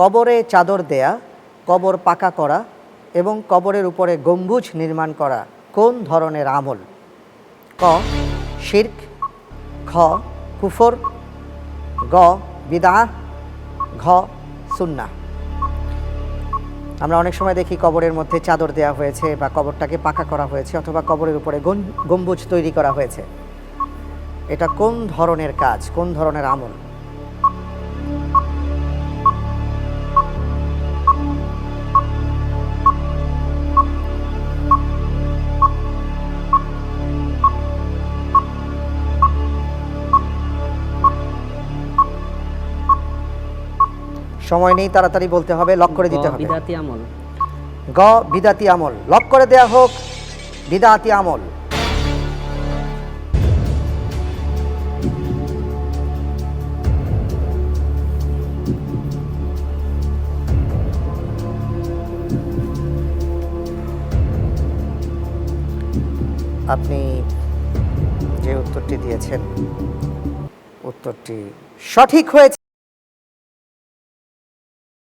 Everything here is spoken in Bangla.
কবরে চাদর দেয়া, কবর পাকা করা এবং কবরের উপরে গম্বুজ নির্মাণ করা কোন ধরনের আমল? ক, শির্ক, খ, কুফর, গ বিদা ঘ সুন্না আমরা অনেক সময় দেখি কবরের মধ্যে চাদর দেওয়া হয়েছে বা কবরটাকে পাকা করা হয়েছে অথবা কবরের উপরে গম্বুজ তৈরি করা হয়েছে। এটা কোন ধরনের কাজ, কোন ধরনের আমল? সময় নেই তাড়াতাড়ি বলতে হবে লক করে দিতে হবে। বিদাতি আমল। গ বিদাতি আমল লক করে দেয়া হোক বিদাতি আমল। আপনি যে উত্তরটি দিয়েছেন উত্তরটি সঠিক হয়েছে।